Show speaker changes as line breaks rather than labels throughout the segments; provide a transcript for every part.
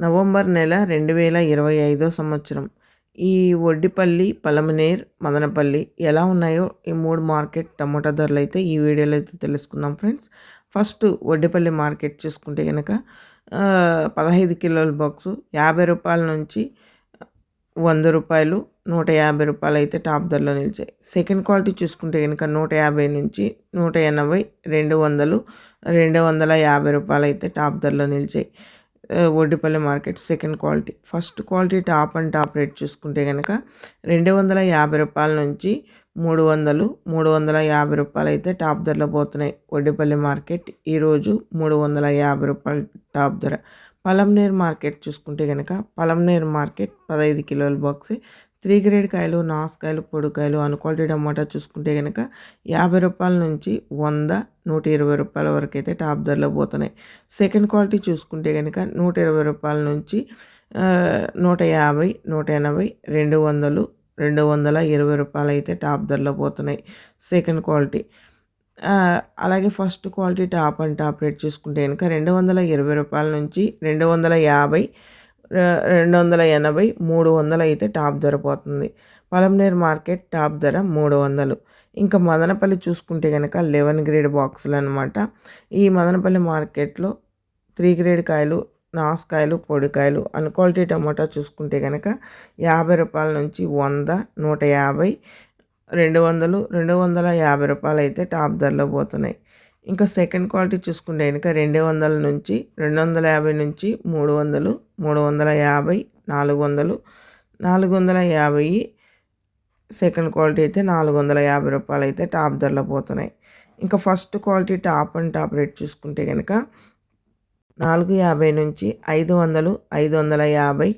November నెల రెండు వేల ఇరవై ఐదో సంవత్సరం. ఈ వడ్డిపల్లి పలమనేర్ మదనపల్లి ఎలా ఉన్నాయో ఈ మూడు మార్కెట్ టమోటా ధరలు అయితే ఈ వీడియోలో అయితే తెలుసుకుందాం ఫ్రెండ్స్. ఫస్ట్ వడ్డిపల్లి మార్కెట్ చూసుకుంటే కనుక పదహైదు కిలోల బాక్సు యాభై రూపాయల నుంచి వంద రూపాయలు నూట యాభై రూపాయలు అయితే టాప్ ధరలో నిలిచాయి. సెకండ్ క్వాలిటీ చూసుకుంటే కనుక నూట యాభై నుంచి నూట ఎనభై రెండు వందలు రెండు వందల యాభై రూపాయలు అయితే టాప్ ధరలో నిలిచాయి. Oddipalli market second quality. First quality top and top rate చూసుకుంటే కనుక రెండు వందల యాభై రూపాయల నుంచి మూడు వందలు మూడు వందల యాభై రూపాయలు అయితే టాప్ ధరలో పోతున్నాయి. ఒడ్డిపల్లి మార్కెట్ ఈరోజు మూడు వందల యాభై రూపాయలు టాప్ ధర. పలంనేర్ మార్కెట్ చూసుకుంటే కనుక పలంనేర్ మార్కెట్ పదహైదు కిలోల బాక్స్ త్రీ గ్రేడ్ కాయలు నాసుకాయలు పొడికాయలు అను క్వాలిటీ టమాటా చూసుకుంటే కనుక యాభై రూపాయల నుంచి వంద నూట ఇరవై రూపాయల వరకు అయితే టాప్ ధరలో పోతున్నాయి. సెకండ్ క్వాలిటీ చూసుకుంటే కనుక నూట ఇరవై రూపాయల నుంచి నూట యాభై నూట ఎనభై రెండు వందలు రెండు వందల ఇరవై రూపాయలు అయితే టాప్ ధరలో పోతున్నాయి సెకండ్ క్వాలిటీ. అలాగే first quality top and top rate చూసుకుంటే కనుక రెండు వందల ఇరవై రూపాయల నుంచి రెండు వందల యాభై రెండు వందల ఎనభై మూడు వందలు అయితే టాప్ ధర పోతుంది. పలంనేర్ మార్కెట్ టాప్ ధర మూడు వందలు ఇంకా మదనపల్లి చూసుకుంటే కనుక లెవెన్ గ్రేడ్ బాక్సులు అనమాట ఈ మదనపల్లి మార్కెట్లో త్రీ గ్రేడ్ కాయలు నాసుకాయలు పొడికాయలు అన్క్వాలిటీ టమాటా చూసుకుంటే కనుక యాభై రూపాయల నుంచి వంద నూట యాభై రెండు వందలు రెండు వందల యాభై రూపాయలు అయితే టాప్ ధరలో పోతున్నాయి. ఇంకా సెకండ్ క్వాలిటీ చూసుకుంటే కనుక రెండు వందల నుంచి రెండు వందల యాభై నుంచి మూడు వందలు మూడు వందల యాభై నాలుగు వందలు నాలుగు వందల యాభై సెకండ్ క్వాలిటీ అయితే నాలుగు వందల యాభై రూపాయలు అయితే టాప్ ధరలో పోతున్నాయి. ఇంకా first quality top and top rate చూసుకుంటే కనుక నాలుగు యాభై నుంచి ఐదు వందలు ఐదు వందల యాభై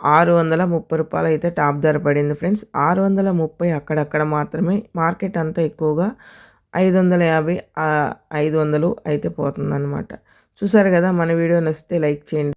ఆరు వందల ముప్పై రూపాయలు అయితే టాప్ ధర పడింది ఫ్రెండ్స్ ఆరు వందల ముప్పై అక్కడక్కడ మాత్రమే మార్కెట్ అంతా ఎక్కువగా ఐదు వందల యాభై ఐదు వందలు అయితే పోతుందన్నమాట. చూసారు కదా మన వీడియో నచ్చితే లైక్ చేయండి.